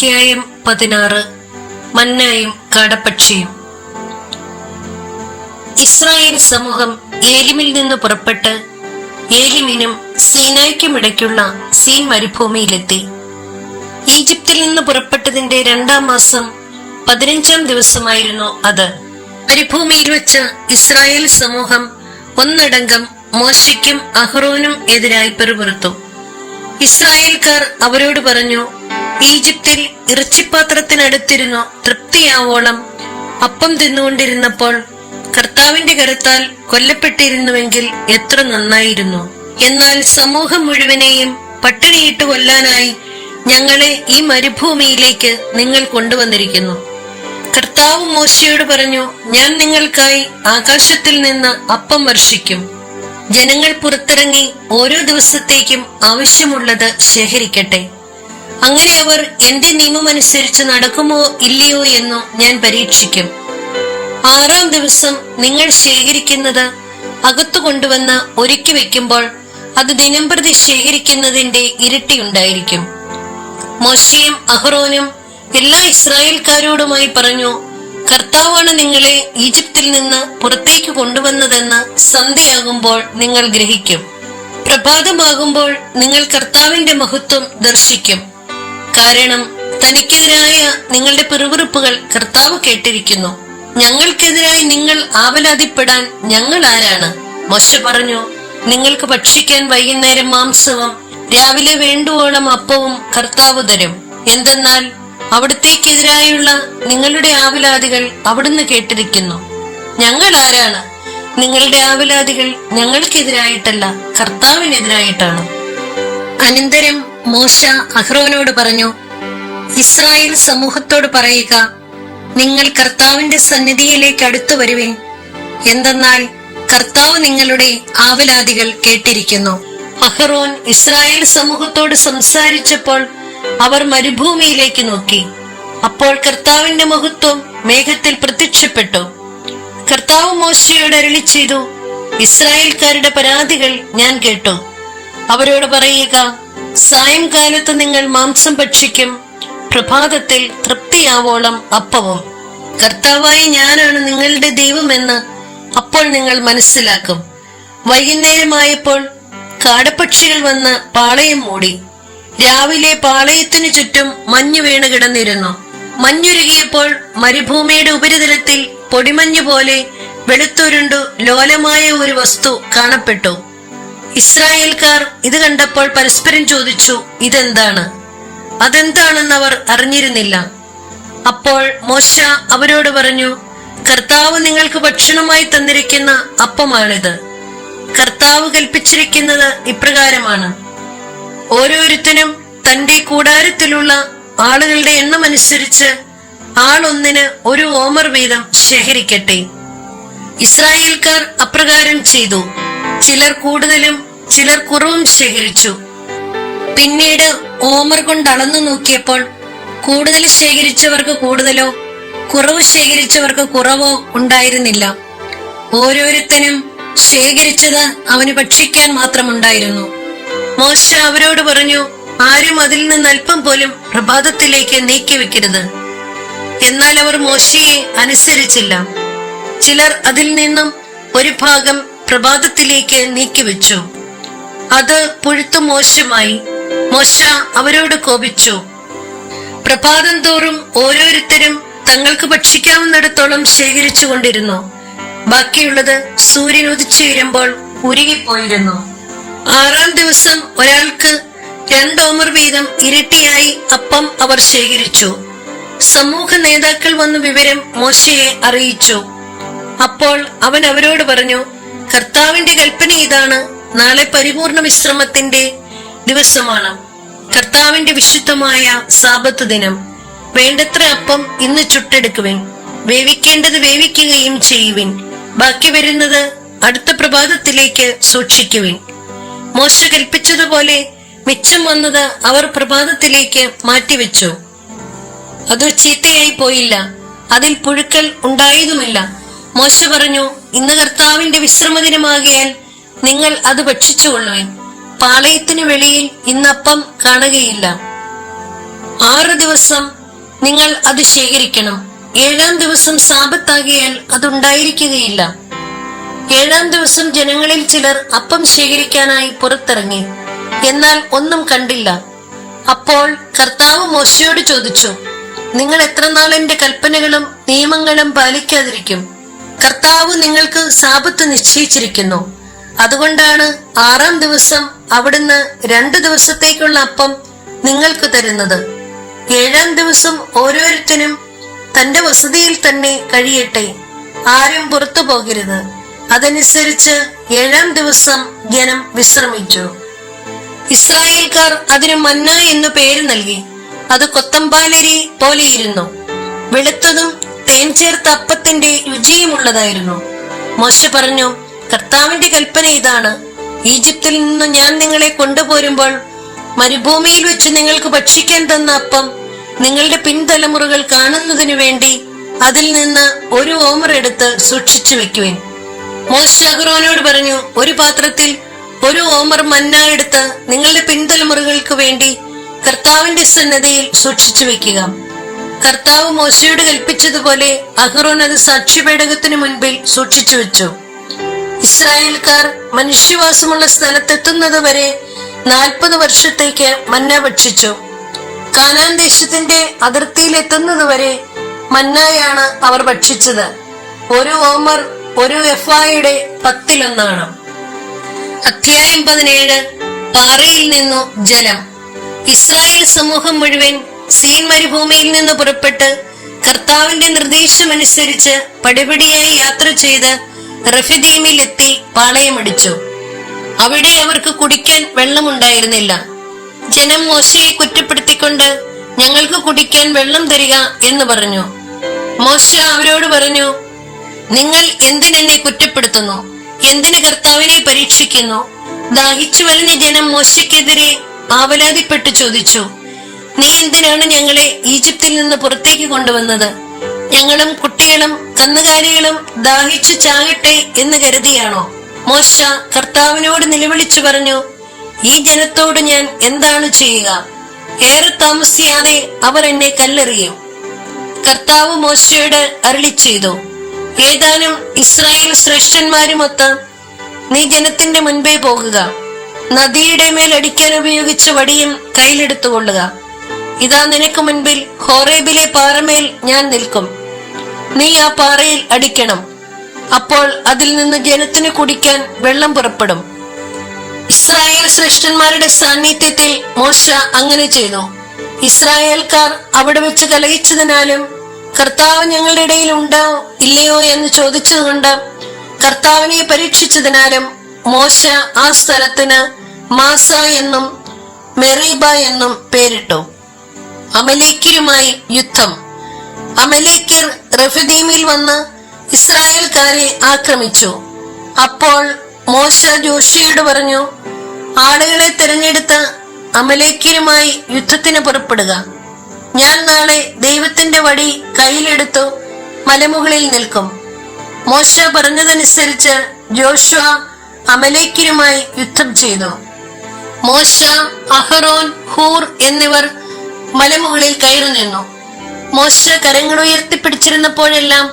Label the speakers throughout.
Speaker 1: അധ്യായം പതിനാറ്. മന്നായും കാടപ്പക്ഷിയും ഇസ്രായേൽ സമൂഹം ഏലിമിൽ നിന്ന് പുറപ്പെട്ട് ഏലിമിനും സീനായ്ക്കും ഇടയ്ക്കുള്ള സീൻ മരുഭൂമിയിലെത്തി. ഈജിപ്തിൽ നിന്ന് പുറപ്പെട്ടതിന്റെ രണ്ടാം മാസം പതിനഞ്ചാം ദിവസമായിരുന്നു അത്. മരുഭൂമിയിൽ വെച്ച് ഇസ്രായേൽ സമൂഹം ഒന്നടങ്കം മോശയ്ക്കും അഹ്റോനും എതിരായി പെറുപുറത്തു. ഇസ്രായേൽക്കാർ അവരോട് പറഞ്ഞു ഈജിപ്തിൽ ഇറച്ചിപ്പാത്രത്തിനടുത്തിരുന്നു തൃപ്തിയാവോളം അപ്പം തിന്നുകൊണ്ടിരുന്നപ്പോൾ കർത്താവിന്റെ കരുത്താൽ കൊല്ലപ്പെട്ടിരുന്നുവെങ്കിൽ എത്ര നന്നായിരുന്നു. എന്നാൽ സമൂഹം മുഴുവനെയും പട്ടിണിയിട്ട് കൊല്ലാനായി ഞങ്ങളെ ഈ മരുഭൂമിയിലേക്ക് നിങ്ങൾ കൊണ്ടുവന്നിരിക്കുന്നു. കർത്താവ് മോശയോട് പറഞ്ഞു ഞാൻ നിങ്ങൾക്കായി ആകാശത്തിൽ നിന്ന് അപ്പം വർഷിക്കും. ജനങ്ങൾ പുറത്തിറങ്ങി ഓരോ ദിവസത്തേക്കും ആവശ്യമുള്ളത് ശേഖരിക്കട്ടെ. അങ്ങനെ അവർ എന്റെ നിയമമനുസരിച്ച് നടക്കുമോ ഇല്ലയോ എന്നോ ഞാൻ പരീക്ഷിക്കും. ആറാം ദിവസം നിങ്ങൾ ശേഖരിക്കുന്നത് അകത്തു കൊണ്ടുവന്ന് ഒരുക്കി വെക്കുമ്പോൾ അത് ദിനംപ്രതി ശേഖരിക്കുന്നതിന്റെ ഇരട്ടിയുണ്ടായിരിക്കും മോശയും അഹ്റോനും എല്ലാ ഇസ്രായേൽക്കാരോടുമായി പറഞ്ഞു കർത്താവാണ് നിങ്ങളെ ഈജിപ്തിൽ നിന്ന് പുറത്തേക്ക് കൊണ്ടുവന്നതെന്ന് സന്ധ്യയാകുമ്പോൾ നിങ്ങൾ ഗ്രഹിക്കും. പ്രഭാതമാകുമ്പോൾ നിങ്ങൾ കർത്താവിന്റെ മഹത്വം ദർശിക്കും. കാരണം തനിക്കെതിരായ നിങ്ങളുടെ പിറുപിറുപ്പുകൾ കർത്താവ് കേട്ടിരിക്കുന്നു. ഞങ്ങൾക്കെതിരായി നിങ്ങൾ ആവലാതിപ്പെടാൻ ഞങ്ങൾ ആരാണ്? മോശ പറഞ്ഞു നിങ്ങൾക്ക് ഭക്ഷിക്കാൻ വൈകുന്നേരം മാംസവും രാവിലെ വേണ്ടുവോളം അപ്പവും കർത്താവ് തരും. എന്തെന്നാൽ അവിടത്തേക്കെതിരായുള്ള നിങ്ങളുടെ ആവലാതികൾ അവിടുന്ന് കേട്ടിരിക്കുന്നു. ഞങ്ങൾ ആരാണ്? നിങ്ങളുടെ ആവലാതികൾ ഞങ്ങൾക്കെതിരായിട്ടല്ല കർത്താവിനെതിരായിട്ടാണ്. അനന്തരം മോശ അഹ്റോനോട് പറഞ്ഞു ഇസ്രായേൽ സമൂഹത്തോട് പറയുക നിങ്ങൾ കർത്താവിന്റെ സന്നിധിയിലേക്ക് അടുത്തു വരുവിൻ. എന്തെന്നാൽ കർത്താവ് നിങ്ങളുടെ ആവലാതികൾ കേട്ടിരിക്കുന്നു. അഹ്റോൻ ഇസ്രായേൽ സമൂഹത്തോട് സംസാരിച്ചപ്പോൾ അവർ മരുഭൂമിയിലേക്ക് നോക്കി. അപ്പോൾ കർത്താവിന്റെ മഹത്വം മേഘത്തിൽ പ്രത്യക്ഷപ്പെട്ടു. കർത്താവ് മോശയോട് അരളി ചെയ്തു ഇസ്രായേൽക്കാരുടെ പരാതികൾ ഞാൻ കേട്ടു. അവരോട് പറയുക സായംകാലത്ത് നിങ്ങൾ മാംസം ഭക്ഷിക്കും. പ്രഭാതത്തിൽ തൃപ്തിയാവോളം അപ്പവും. കർത്താവായി ഞാനാണ് നിങ്ങളുടെ ദൈവമെന്ന് അപ്പോൾ നിങ്ങൾ മനസ്സിലാക്കും. വൈകുന്നേരമായപ്പോൾ കാടപ്പക്ഷികൾ വന്ന് പാളയം മൂടി. രാവിലെ പാളയത്തിനു ചുറ്റും മഞ്ഞു വീണ് കിടന്നിരുന്നു. മഞ്ഞുരുകിയപ്പോൾ മരുഭൂമിയുടെ ഉപരിതലത്തിൽ പൊടിമഞ്ഞു പോലെ വെളുത്തുരുണ്ടു ലോലമായ ഒരു വസ്തു കാണപ്പെട്ടു. ഇസ്രായേൽക്കാർ ഇത് കണ്ടപ്പോൾ പരസ്പരം ചോദിച്ചു ഇതെന്താണ്? അതെന്താണെന്ന് അവർ അറിഞ്ഞിരുന്നില്ല. അപ്പോൾ മോശ അവരോട് പറഞ്ഞു കർത്താവ് നിങ്ങൾക്ക് ഭക്ഷണമായി തന്നിരിക്കുന്ന അപ്പമാണിത്. കർത്താവ് കൽപ്പിച്ചിരിക്കുന്നത് ഇപ്രകാരമാണ്. ഓരോരുത്തരും തന്റെ കൂടാരത്തിലുള്ള ആളുകളുടെ എണ്ണം അനുസരിച്ച് ആളൊന്നിന് ഒരു ഓമർ വീതം ശേഖരിക്കട്ടെ. ഇസ്രായേൽക്കാർ അപ്രകാരം ചെയ്തു ചിലർ കൂടുതലും ചിലർ കുറവും ശേഖരിച്ചു. പിന്നീട് ഓമർ കൊണ്ട് അളന്നു നോക്കിയപ്പോൾ കൂടുതൽ ശേഖരിച്ചവർക്ക് കൂടുതലോ കുറവ് ശേഖരിച്ചവർക്ക് കുറവോ ഉണ്ടായിരുന്നില്ല. ഓരോരുത്തനും ശേഖരിച്ചത് അവന് ഭക്ഷിക്കാൻ മാത്രമുണ്ടായിരുന്നു. മോശ അവരോട് പറഞ്ഞു ആരും അതിൽ നിന്ന് അല്പം പോലും പ്രഭാതത്തിലേക്ക് നീക്കി വെക്കരുത്. എന്നാൽ അവർ മോശയെ അനുസരിച്ചില്ല. ചിലർ അതിൽ നിന്നും ഒരു ഭാഗം പ്രഭാതത്തിലേക്ക് നീക്കിവെച്ചു. അത് പുഴുത്തു മോശമായി. മോശ അവരോട് കോപിച്ചു. പ്രഭാതം തോറും ഓരോരുത്തരും തങ്ങൾക്ക് ഭക്ഷിക്കാവുന്നിടത്തോളം ശേഖരിച്ചു കൊണ്ടിരുന്നു. ബാക്കിയുള്ളത് സൂര്യൻ ഉദിച്ചു വരുമ്പോൾ ഉരുകിപ്പോയിരുന്നു. ആറാം ദിവസം ഒരാൾക്ക് രണ്ടോമർ വീതം ഇരട്ടിയായി അപ്പം അവർ ശേഖരിച്ചു. സമൂഹ നേതാക്കൾ വന്ന് വിവരം മോശയെ അറിയിച്ചു. അപ്പോൾ അവൻ അവരോട് പറഞ്ഞു കർത്താവിന്റെ കൽപ്പന ഇതാണ്. നാളെ പരിപൂർണ വിശ്രമത്തിന്റെ ദിവസമാണ്. കർത്താവിന്റെ വിശുദ്ധമായ സാപത്ത് ദിനം. വേണ്ടത്ര അപ്പം ഇന്ന് ചുട്ടെടുക്കുവിൻ. വേവിക്കേണ്ടത് വേവിക്കുകയും ചെയ്യുവിൻ. ബാക്കി വരുന്നത് അടുത്ത പ്രഭാതത്തിലേക്ക് സൂക്ഷിക്കുവിൻ. മോശ കൽപ്പിച്ചതുപോലെ മിച്ചം വന്നത് അവർ പ്രഭാതത്തിലേക്ക് മാറ്റിവെച്ചു. അത് ചീത്തയായി പോയില്ല. അതിൽ പുഴുക്കൾ ഉണ്ടായതുമില്ല. മോശ പറഞ്ഞു ഇന്ന് കർത്താവിന്റെ വിശ്രമദിനമാകിയാൽ നിങ്ങൾ അത് ഭക്ഷിച്ചുകൊള്ളുവിൻ പാളയത്തിന് വെളിയിൽ ഇന്നപ്പം കാണുകയില്ല. ആറ് ദിവസം നിങ്ങൾ അത് ശേഖരിക്കണം. ഏഴാം ദിവസം സാപത്താകിയാൽ അതുണ്ടായിരിക്കുകയില്ല. ഏഴാം ദിവസം ജനങ്ങളിൽ ചിലർ അപ്പം ശേഖരിക്കാനായി പുറത്തിറങ്ങി. എന്നാൽ ഒന്നും കണ്ടില്ല. അപ്പോൾ കർത്താവ് മോശയോട് ചോദിച്ചു നിങ്ങൾ എത്ര കൽപ്പനകളും നിയമങ്ങളും പാലിക്കാതിരിക്കും? കർത്താവ് നിങ്ങൾക്ക് സാപത്ത് നിശ്ചയിച്ചിരിക്കുന്നു. അതുകൊണ്ടാണ് ആറാം ദിവസം അവിടുന്ന് രണ്ട് ദിവസത്തേക്കുള്ള അപ്പം നിങ്ങൾക്ക് തരുന്നത്. ഏഴാം ദിവസം ഓരോരുത്തരും തന്റെ വസതിയിൽ തന്നെ കഴിയട്ടെ. ആരും പുറത്തു പോകരുത്. അതനുസരിച്ച് ഏഴാം ദിവസം ജനം വിശ്രമിച്ചു. ഇസ്രായേൽക്കാർ അതിന് മന്ന എന്നു പേര് നൽകി. അത് കൊത്തമ്പാലരി പോലെയിരുന്നു. വെളുത്തതും തേൻ ചേർത്ത അപ്പത്തിന്റെ രുചിയുമുള്ളതായിരുന്നു. മോശ പറഞ്ഞു കർത്താവിന്റെ കൽപ്പന ഇതാണ്. ഈജിപ്തിൽ നിന്ന് ഞാൻ നിങ്ങളെ കൊണ്ടുപോരുമ്പോൾ മരുഭൂമിയിൽ വെച്ച് നിങ്ങൾക്ക് ഭക്ഷിക്കാൻ തന്ന അപ്പം നിങ്ങളുടെ പിൻതലമുറകൾ കാണുന്നതിനു വേണ്ടി അതിൽ നിന്ന് ഒരു ഓമർ എടുത്ത് സൂക്ഷിച്ചു വെക്കുവിൻ. മോശ അഗ്രോനോട് പറഞ്ഞു ഒരു പാത്രത്തിൽ ഒരു ഓമർ മന്ന എടുത്ത് നിങ്ങളുടെ പിൻതലമുറകൾക്ക് വേണ്ടി കർത്താവിന്റെ സന്നദ്ധയിൽ സൂക്ഷിച്ചു വെക്കുക. കർത്താവ് മോശയോട് കൽപ്പിച്ചതുപോലെ അഹ്റോൻ അത് സാക്ഷ്യപേടകത്തിന് മുൻപിൽ സൂക്ഷിച്ചു വെച്ചു. ഇസ്രായേൽക്കാർ മനുഷ്യവാസമുള്ള സ്ഥലത്തെത്തുന്നത് വരെ നാൽപ്പത് വർഷത്തേക്ക് മന്ന ഭക്ഷിച്ചു. കാനാൻ ദേശത്തിന്റെ അതിർത്തിയിൽ എത്തുന്നത് വരെ മന്നായാണ് അവർ ഭക്ഷിച്ചത്. ഒരു ഓമർ ഒരു എഫായുടെ പത്തിലൊന്നാണ്. അധ്യായം പതിനേഴ് പാറയിൽ നിന്നു ജലം ഇസ്രായേൽ സമൂഹം മുഴുവൻ സീൻ മരുഭൂമിയിൽ നിന്ന് പുറപ്പെട്ട് കർത്താവിന്റെ നിർദ്ദേശമനുസരിച്ച് പടിപടിയായി യാത്ര ചെയ്ത് റഫിദീമിൽ എത്തി പാളയമടിച്ചു അവിടെ അവർക്ക് കുടിക്കാൻ വെള്ളമുണ്ടായിരുന്നില്ല. ജനം മോശയെ കുറ്റപ്പെടുത്തിക്കൊണ്ട് ഞങ്ങൾക്ക് കുടിക്കാൻ വെള്ളം തരിക എന്ന് പറഞ്ഞു. മോശ അവരോട് പറഞ്ഞു നിങ്ങൾ എന്തിനെന്നെ കുറ്റപ്പെടുത്തുന്നു? എന്തിന് കർത്താവിനെ പരീക്ഷിക്കുന്നു? ദാഹിച്ചു വലഞ്ഞ ജനം മോശയ്ക്കെതിരെ ആവലാതിപ്പെട്ട് ചോദിച്ചു. നീ എന്തിനാണ് ഞങ്ങളെ ഈജിപ്തിൽ നിന്ന് പുറത്തേക്ക് കൊണ്ടുവന്നത്? ഞങ്ങളും കുട്ടികളും കന്നുകാലികളും ദാഹിച്ചു ചാകട്ടെ എന്ന് കരുതിയാണോ? മോശ കർത്താവിനോട് നിലവിളിച്ചു പറഞ്ഞു ഈ ജനത്തോട് ഞാൻ എന്താണ് ചെയ്യുക? ഏറെ താമസിയാതെ അവർ എന്നെ കല്ലെറിയും. കർത്താവ് മോശയോട് അരളി ചെയ്തു ഏതാനും ഇസ്രായേൽ ശ്രേഷ്ഠന്മാരുമൊത്ത് നീ ജനത്തിന്റെ മുൻപേ പോകുക. നദിയുടെ മേൽ അടിക്കാൻ ഉപയോഗിച്ച വടിയും കയ്യിലെടുത്തുകൊള്ളുക. ഇതാ നിനക്ക് മുൻപിൽ ഹോറേബിലെ പാറമേൽ ഞാൻ നിൽക്കും. നീ ആ പാറയിൽ അടിക്കണം. അപ്പോൾ അതിൽ നിന്ന് ജനത്തിന് കുടിക്കാൻ വെള്ളം പുറപ്പെടും. ഇസ്രായേൽ ശ്രേഷ്ഠന്മാരുടെ സാന്നിധ്യത്തിൽ മോശ അങ്ങനെ ചെയ്തു. ഇസ്രായേൽക്കാർ അവിടെ വെച്ച് കലഹിച്ചതിനാലും കർത്താവ് ഞങ്ങളുടെ ഇടയിൽ ഉണ്ടോ ഇല്ലയോ എന്ന് ചോദിച്ചതുകൊണ്ട് കർത്താവിനെ പരീക്ഷിച്ചതിനാലും മോശ ആ സ്ഥലത്തിന് മാസ എന്നും മെറീബ എന്നും പേരിട്ടു. അമലേക്കരുമായി യുദ്ധം. അമലേക്കർ റഫദീമിൽ വന്ന് ഇസ്രായേൽക്കാരെ ആക്രമിച്ചു. അപ്പോൾ മോശ ജോഷിയോട് പറഞ്ഞു ആളുകളെ തിരഞ്ഞെടുത്ത് അമലേക്കരുമായി യുദ്ധത്തിന് പുറപ്പെടുക. ഞാൻ നാളെ ദൈവത്തിന്റെ വടി കയ്യിലെടുത്തു മലമുകളിൽ നിൽക്കും. മോശ പറഞ്ഞതനുസരിച്ച് ജോഷുവ അമലേക്കരുമായി യുദ്ധം ചെയ്തു. മോശ അഹറോൻ ഹൂർ എന്നിവർ മലമുകളിൽ കയറി നിന്നു. മോശ കരങ്ങൾ ഉയർത്തിപ്പിടിച്ചിരുന്നപ്പോഴെല്ലാം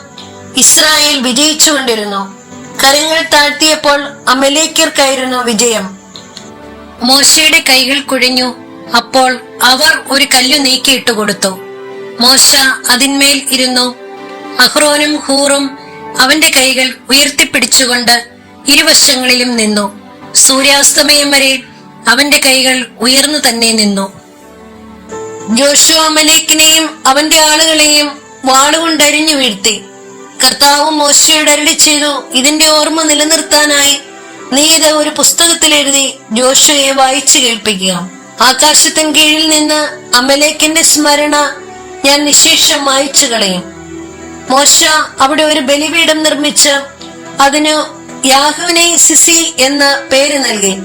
Speaker 1: ഇസ്രായേൽ വിജയിച്ചുകൊണ്ടിരുന്നു. കരങ്ങൾ താഴ്ത്തിയപ്പോൾ അമലേക്കർക്കായിരുന്നു വിജയം. മോശയുടെ കൈകൾ കുഴഞ്ഞു. അപ്പോൾ അവർ ഒരു കല്ല് നീക്കിയിട്ട് കൊടുത്തു. മോശ അതിന്മേൽ ഇരുന്നു. അഹ്റോനും ഹൂറും അവന്റെ കൈകൾ ഉയർത്തിപ്പിടിച്ചുകൊണ്ട് ഇരുവശങ്ങളിലും നിന്നു. സൂര്യാസ്തമയം വരെ അവന്റെ കൈകൾ ഉയർന്നു തന്നെ നിന്നു. ജോഷു അമലേക്കിനെയും അവന്റെ ആളുകളെയും വാളുകൊണ്ടരിഞ്ഞു വീഴ്ത്തി. കർത്താവ് മോശയോട് അരളി ചെയ്തു ഇതിന്റെ ഓർമ്മ നിലനിർത്താനായി നീ ഇത് ഒരു പുസ്തകത്തിൽ എഴുതി ജോഷുവെ വായിച്ചു കേൾപ്പിക്കുക. ആകാശത്തിൻ കീഴിൽ നിന്ന് അമലേക്കിന്റെ സ്മരണ ഞാൻ നിശേഷം വായിച്ചു കളയും മോശ അവിടെ ഒരു ബലിപീഠം നിർമ്മിച്ച് അതിന് യാഹുവിനെ സിസി എന്ന പേര് നൽകി.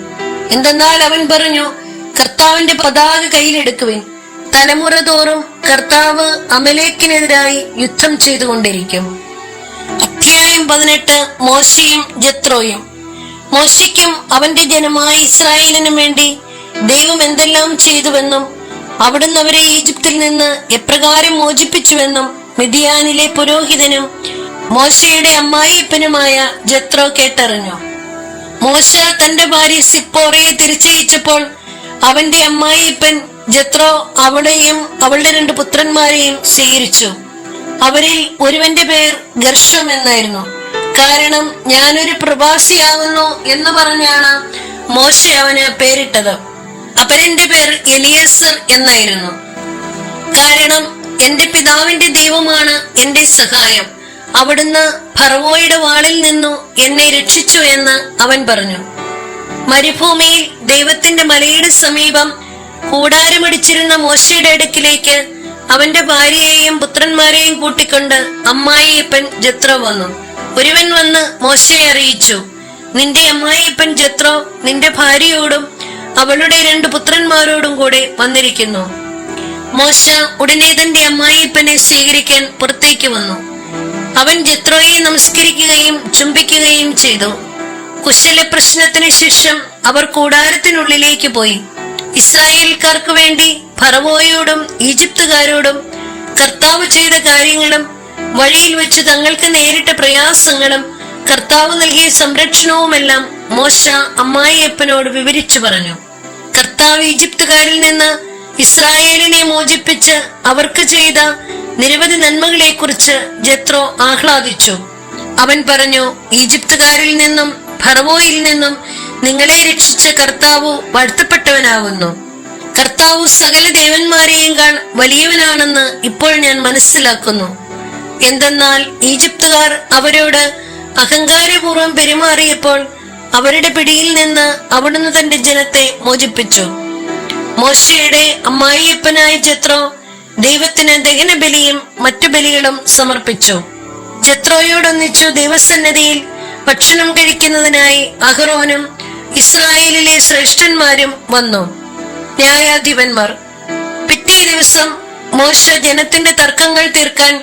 Speaker 1: എന്തെന്നാൽ അവൻ പറഞ്ഞു കർത്താവിന്റെ പതാക കയ്യിലെടുക്കുവിൻ. തലമുറ തോറും കർത്താവ് അമലേക്കിനെതിരായി യുദ്ധം ചെയ്തുകൊണ്ടിരിക്കും. അധ്യായം പതിനെട്ട് മോശയും ജത്രോയും. മോശയ്ക്കും അവന്റെ ജനമായ ഇസ്രായേലിനും വേണ്ടി ദൈവം എന്തെല്ലാം ചെയ്തുവെന്നും അവിടുന്ന് അവരെ ഈജിപ്തിൽ നിന്ന് എപ്രകാരം മോചിപ്പിച്ചുവെന്നും മിതിയാനിലെ പുരോഹിതനും മോശയുടെ അമ്മായിയപ്പനുമായ ജത്രോ കേട്ടറിഞ്ഞു. മോശ തന്റെ ഭാര്യ സിപ്പോറയെ തിരിച്ചയച്ചപ്പോൾ അവന്റെ അമ്മായിയപ്പൻ ജത്രോ അവളെയും അവളുടെ രണ്ട് പുത്രന്മാരെയും സ്വീകരിച്ചു. അവരിൽ ഒരുവന്റെ പേർ ഗർഷം എന്നായിരുന്നു. കാരണം ഞാനൊരു പ്രവാസിയാകുന്നു എന്ന് പറഞ്ഞാണ് മോശ അവന് പേരിട്ടത്. അപരന്റെ പേർ എലിയസർ എന്നായിരുന്നു. കാരണം എന്റെ പിതാവിന്റെ ദൈവമാണ് എന്റെ സഹായം. അവിടുന്ന് ഫറവോയുടെ വാളിൽ നിന്നു എന്നെ രക്ഷിച്ചു എന്ന് അവൻ പറഞ്ഞു. മരുഭൂമിയിൽ ദൈവത്തിന്റെ മലയുടെ സമീപം കൂടാരമടിച്ചിരുന്ന മോശയുടെ അടുക്കിലേക്ക് അവന്റെ ഭാര്യയെയും പുത്രന്മാരെയും കൂട്ടിക്കൊണ്ട് അമ്മായിയപ്പൻ ജത്രോ വന്നു. ഒരുവൻ വന്ന് മോശയെ അറിയിച്ചു നിന്റെ അമ്മായിയപ്പൻ ജത്രോ നിന്റെ ഭാര്യയോടും അവളുടെ രണ്ട് പുത്രന്മാരോടും കൂടെ വന്നിരിക്കുന്നു. മോശ ഉടനെ തന്റെ അമ്മായിയപ്പനെ സ്വീകരിക്കാൻ പുറത്തേക്ക് വന്നു. അവൻ ജത്രോയെ നമസ്കരിക്കുകയും ചുംബിക്കുകയും ചെയ്തു. കുശല പ്രശ്നത്തിന് ശേഷം അവർ കൂടാരത്തിനുള്ളിലേക്ക് പോയി. ഇസ്രായേൽക്കാർക്ക് വേണ്ടി ഫറവോയോടും ഈജിപ്തുകാരോടും കർത്താവ് ചെയ്ത കാര്യങ്ങളും വഴിയിൽ വെച്ച് തങ്ങൾക്ക് നേരിട്ട പ്രയാസങ്ങളും കർത്താവ് നൽകിയ സംരക്ഷണവുമെല്ലാം മോശ അമ്മായിയപ്പനോട് വിവരിച്ചു പറഞ്ഞു. കർത്താവ് ഈജിപ്തുകാരിൽ നിന്ന് ഇസ്രായേലിനെ മോചിപ്പിച്ച് അവർക്ക് ചെയ്ത നിരവധി നന്മകളെ കുറിച്ച് ജത്രോ ആഹ്ലാദിച്ചു. അവൻ പറഞ്ഞു ഈജിപ്തുകാരിൽ നിന്നും ഫറവോയിൽ നിന്നും നിങ്ങളെ രക്ഷിച്ച കർത്താവ് വാഴ്ത്തപ്പെട്ടവനാകുന്നു കർത്താവ് സകല ദേവന്മാരെയും വലിയവനാണെന്ന് ഇപ്പോൾ ഞാൻ മനസ്സിലാക്കുന്നു. എന്തെന്നാൽ ഈജിപ്തുകാർ അവരോട് അഹങ്കാരപൂർവം പെരുമാറിയപ്പോൾ അവരുടെ പിടിയിൽ നിന്ന് അവിടുന്ന് തന്റെ ജനത്തെ മോചിപ്പിച്ചു. മോശയുടെ അമ്മായിയപ്പനായ ചെത്രോ ദൈവത്തിന് ദഹന ബലിയും മറ്റു ബലികളും സമർപ്പിച്ചു. ചെത്രോയോടൊന്നിച്ചു ദൈവസന്നതിയിൽ ഭക്ഷണം കഴിക്കുന്നതിനായി അഹ്റോനും ഇസ്രായേലിലെ ശ്രേഷ്ഠന്മാരും വന്നു. ന്യായാധിപന്മാർ പിറ്റേ ദിവസം മോശ ജനത്തിന്റെ തർക്കങ്ങൾ തീർക്കാൻ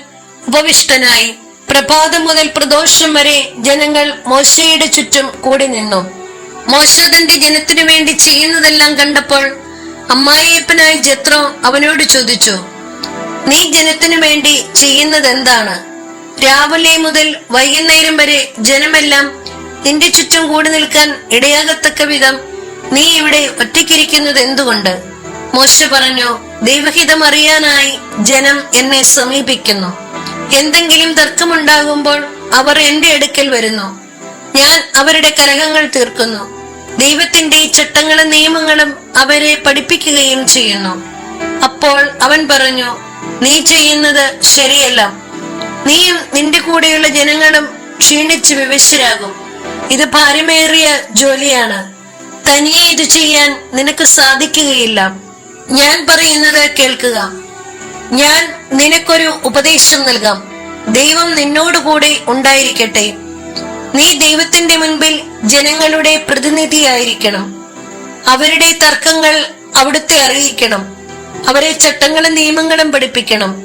Speaker 1: ഉപവിഷ്ടനായി. പ്രഭാതം മുതൽ പ്രദോഷം വരെ ജനങ്ങൾ മോശയുടെ ചുറ്റും കൂടി നിന്നു. മോശ തന്റെ ജനത്തിനു വേണ്ടി ചെയ്യുന്നതെല്ലാം കണ്ടപ്പോൾ അമ്മായിയപ്പനായ ജത്രോ അവനോട് ചോദിച്ചു നീ ജനത്തിനു വേണ്ടി ചെയ്യുന്നത് എന്താണ് രാവിലെ മുതൽ വൈകുന്നേരം വരെ ജനമെല്ലാം നിന്റെ ചുറ്റും കൂടി നിൽക്കാൻ ഇടയാകത്തക്ക വിധം നീ ഇവിടെ ഒറ്റയ്ക്കിരിക്കുന്നത് എന്തുകൊണ്ട്? മോശ പറഞ്ഞു ദൈവഹിതം അറിയാനായി ജനം എന്നെ സമീപിക്കുന്നു. എന്തെങ്കിലും തർക്കമുണ്ടാകുമ്പോൾ അവർ എന്റെ അടുക്കൽ വരുന്നു. ഞാൻ അവരുടെ കലഹങ്ങൾ തീർക്കുന്നു. ദൈവത്തിന്റെ ചട്ടങ്ങളും നിയമങ്ങളും അവരെ പഠിപ്പിക്കുകയും ചെയ്യുന്നു. അപ്പോൾ അവൻ പറഞ്ഞു നീ ചെയ്യുന്നത് ശരിയല്ല. നീയും നിന്റെ കൂടെയുള്ള ജനങ്ങളും ക്ഷീണിച്ച് വിവശരാകും. ഇത് ഭാരമേറിയ ജോലിയാണ്. തനിയെ ഇത് ചെയ്യാൻ നിനക്ക് സാധിക്കുകയില്ല. ഞാൻ പറയുന്നത് കേൾക്കുക. ഞാൻ നിനക്കൊരു ഉപദേശം നൽകാം. ദൈവം നിന്നോടുകൂടെ ഉണ്ടായിരിക്കട്ടെ. നീ ദൈവത്തിന്റെ മുൻപിൽ ജനങ്ങളുടെ പ്രതിനിധിയായിരിക്കണം. അവരുടെ തർക്കങ്ങൾ അവിടുത്തെ അറിയിക്കണം. അവരെ ചട്ടങ്ങളും നിയമങ്ങളും പഠിപ്പിക്കണം.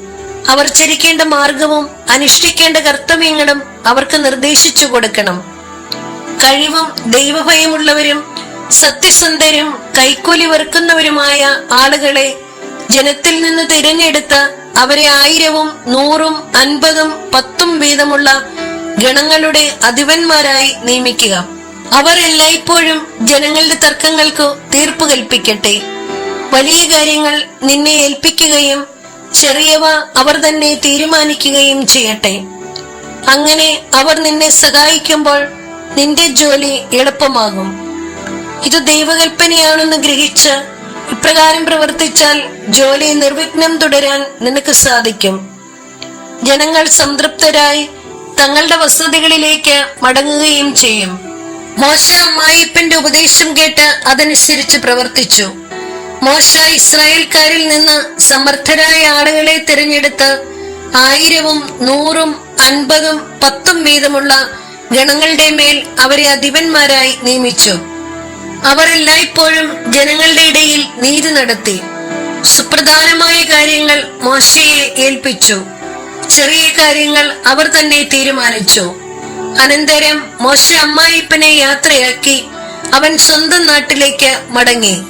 Speaker 1: അവർ ചരിക്കേണ്ട മാർഗവും അനുഷ്ഠിക്കേണ്ട കർത്തവ്യങ്ങളും അവർക്ക് നിർദ്ദേശിച്ചു കൊടുക്കണം. കഴിവും ദൈവഭയമുള്ളവരും സത്യസന്ധരും കൈക്കൂലി വെറുക്കുന്നവരുമായ ആളുകളെ ജനത്തിൽ നിന്ന് തിരഞ്ഞെടുത്ത് അവരെ ആയിരവും നൂറും അൻപതും പത്തും വീതമുള്ള ഗണങ്ങളുടെ അധിപന്മാരായി നിയമിക്കുക. അവർ എല്ലായ്പ്പോഴും ജനങ്ങളുടെ തർക്കങ്ങൾക്ക് തീർപ്പ് കൽപ്പിക്കട്ടെ. വലിയ കാര്യങ്ങൾ നിന്നെ ഏൽപ്പിക്കുകയും ചെറിയവ അവർ തന്നെ തീരുമാനിക്കുകയും ചെയ്യട്ടെ. അങ്ങനെ അവർ നിന്നെ സഹായിക്കുമ്പോൾ നിന്റെ ജോലി എളുപ്പമാകും. ഇത് ദൈവകൽപ്പനയാണെന്ന് ഗ്രഹിച്ച് ഇപ്രകാരം പ്രവർത്തിച്ചാൽ ജോലി നിർവിഘ്നം തുടരാൻ നിനക്ക് സാധിക്കും. ജനങ്ങൾ സംതൃപ്തരായി തങ്ങളുടെ വസതികളിലേക്ക് മടങ്ങുകയും ചെയ്യും. മോശ അമ്മായിപ്പന്റെ ഉപദേശം കേട്ട് അതനുസരിച്ച് പ്രവർത്തിച്ചു. മോശ ഇസ്രായേൽക്കാരിൽ നിന്ന് സമർത്ഥരായ ആളുകളെ തിരഞ്ഞെടുത്ത് ആയിരവും നൂറും അൻപതും പത്തും വീതമുള്ള ഗണങ്ങളുടെ മേൽ അവരെ അധിപന്മാരായി നിയമിച്ചു. അവർ എല്ലായ്പ്പോഴും ജനങ്ങളുടെ ഇടയിൽ നീതി നടത്തി. സുപ്രധാനമായ കാര്യങ്ങൾ മോശയെ ഏൽപ്പിച്ചു. ചെറിയ കാര്യങ്ങൾ അവർ തന്നെ തീരുമാനിച്ചു. അനന്തരം മോശ അമ്മായിപ്പനെ യാത്രയാക്കി അവൻ സ്വന്തം നാട്ടിലേക്ക് മടങ്ങി.